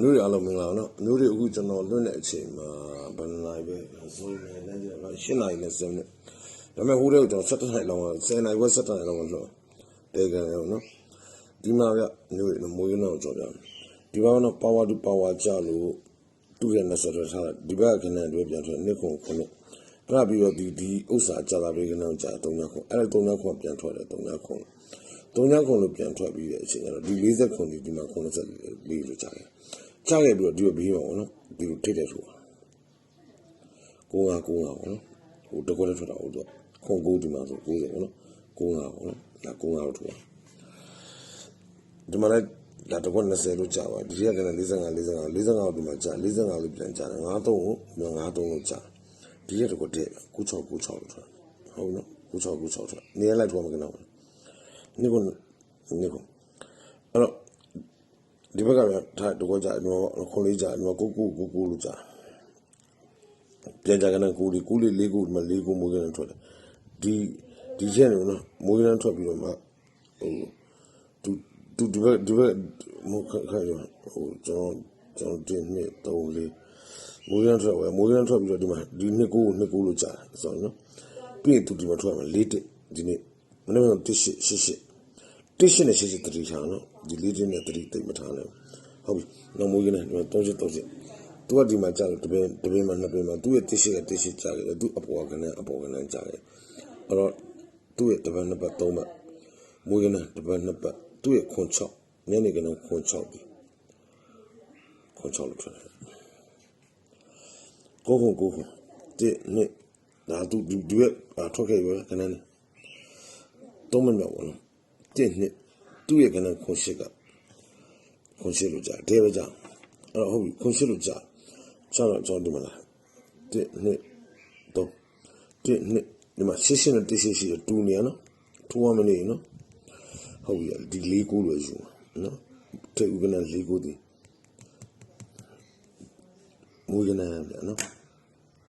မျိုးတွေအားလုံးမင်္ဂလာပါနော်မျိုးတွေအခုကျွန်တော်လွတ်တဲ့အချိန်မှာဘယ်နှစ်နာရီပဲဆိုနေလဲကြည့်တော့၈နာရီနဲ့7မိနစ်ဒါပေမဲ့ဟိုးတဲ့ကိုကျွန်တော်7နာရီလောက်10နာရီဝက်7နာရီလောက်လောက်တေကန်ရောနော်ဒီမှာကမျိုးတွေမိုးရင်းအောင်ကြော်ပြဒီဘက်ကတော့ power to power ကြလို့တူရနေဆိုတော့ထားဒီဘက်ကခဏတွေ့ပြန်ထွက်နှစ်ခုခုနှစ်အဲ့ဒါပြီးတော့ဒီဒီဥစ္စာကြာတာပဲခဏကြာ3ညခုအဲ့ဒါ3ညခုပြန်ထွက်တယ်3ညခု3ညခုလို့ပြန်ထွက်ပြီးတဲ့အချိန်ကတော့ဒီ40ခုဒီဒီမှာ94လို့ကြာတယ် ကြာခဲ့ပြီးတော့ဒီလိုပြီးပါဘောနော်ဒီလိုထိတ်တယ်ဆိုတာကိုငါကိုငါဘောနော်ဟိုတကွက်လည်းထွက်တာဟုတ်တော့ခုံကိုဒီမှာဆို90ဘောနော်ကိုငါဘောနော်ဒါကိုငါလို့ထွက်ဒီမှာလည်းဒါတကွက်20လို့ကြာပါဒီရက်ကလည်း45 45 45ဒီမှာကြာ45လို့ပြန်ကြာတယ်53ကို53လို့ကြာဒီရက်တကွက်တဲ့96 96လို့ထွက်ဟုတ်နော်96 96ထွက်နေရာလိုက်ထွက်မှာကတော့နေကုန်နေကုန်အဲ့တော့ ဒီဘက်ကလည်းထားတကွက်ကြာဒီမှာခွန်လေးကြာဒီမှာကိုကိုကိုကိုလို့ကြာပြန်ကြာကနေကိုလေးကိုလေးလေးကိုဒီမှာလေးကိုမိုးကနေထွက်တယ်ဒီဒီရက်နေနော်မိုးကနေထွက်ပြီးတော့မှဟိုသူသူဒီဘက်ဒီဘက်မိုးခခရဟိုကျွန်တော်ကျွန်တော်ဒီနှစ်3 4မိုးရန်ထွက်ဝယ်မိုးရန်ထွက်ပြီးတော့ဒီမှာဒီနှစ်ကိုနှစ်ကိုလို့ကြာတယ်ဆိုတော့နော်ပြီးရင်သူဒီမှာထွက်မှာ၄တက်ဒီနေ့မနေ့ကတစ်ရှစ်ရှစ်ရှစ် တစ်ရှစ်နဲ့ရှစ်ရှစ်တတိထားနော်ဒီလေးတက်နဲ့တတိတိတ်မထားနဲ့ဟုတ်ပြီနောက်မိုးရန်နဲ့ဒီမှာ၃ရှစ်၃ရှစ်သူကဒီမှာကြာတယ်တပင်းတပင်းမှာနှစ်ပင်းမှာသူ့ရဲ့တစ်ရှစ်ကတစ်ရှစ်ကြာတယ်သူ့အပေါ်ကနေအပေါ်ကနေကြာတယ်အဲ့တော့သူ့ရဲ့တပင်းနှစ်ပတ်သုံးပတ်မိုးရန်နဲ့တပင်းနှစ်ပတ်သူ့ရဲ့ခွန်6ညနေကနေခွန်6ပြီခွန်6လို့ထွက်တယ်ကိုကိုကိုကိုတဲ့နဲ့ဒါသူဒီဒီရက်ထွက်ခဲ့ရောခဏနဲ့သုံးမိနစ်ပေါ့နော် တဲ့နဲ့သူ့ရဲ့ခဏခွန်ရှိကခွန်ရှိလို့ကြာတဲပဲကြာအဲ့တော့ဟုတ်ပြီခွန်ရှိလို့ကြာကြာတော့ကျွန်တော်ဒီမလားတဲ့နဲ့တော့တဲ့နဲ့ဒီမှာရှင်းရှင်းနဲ့တရှိရှိတူနေရနော်ထူရမနေနော်ဟုတ်ပြီဒီလေးကိုလို့ယူနော်တဲ့ဥကနာလေးကိုဒီမူရနာဗျာနော်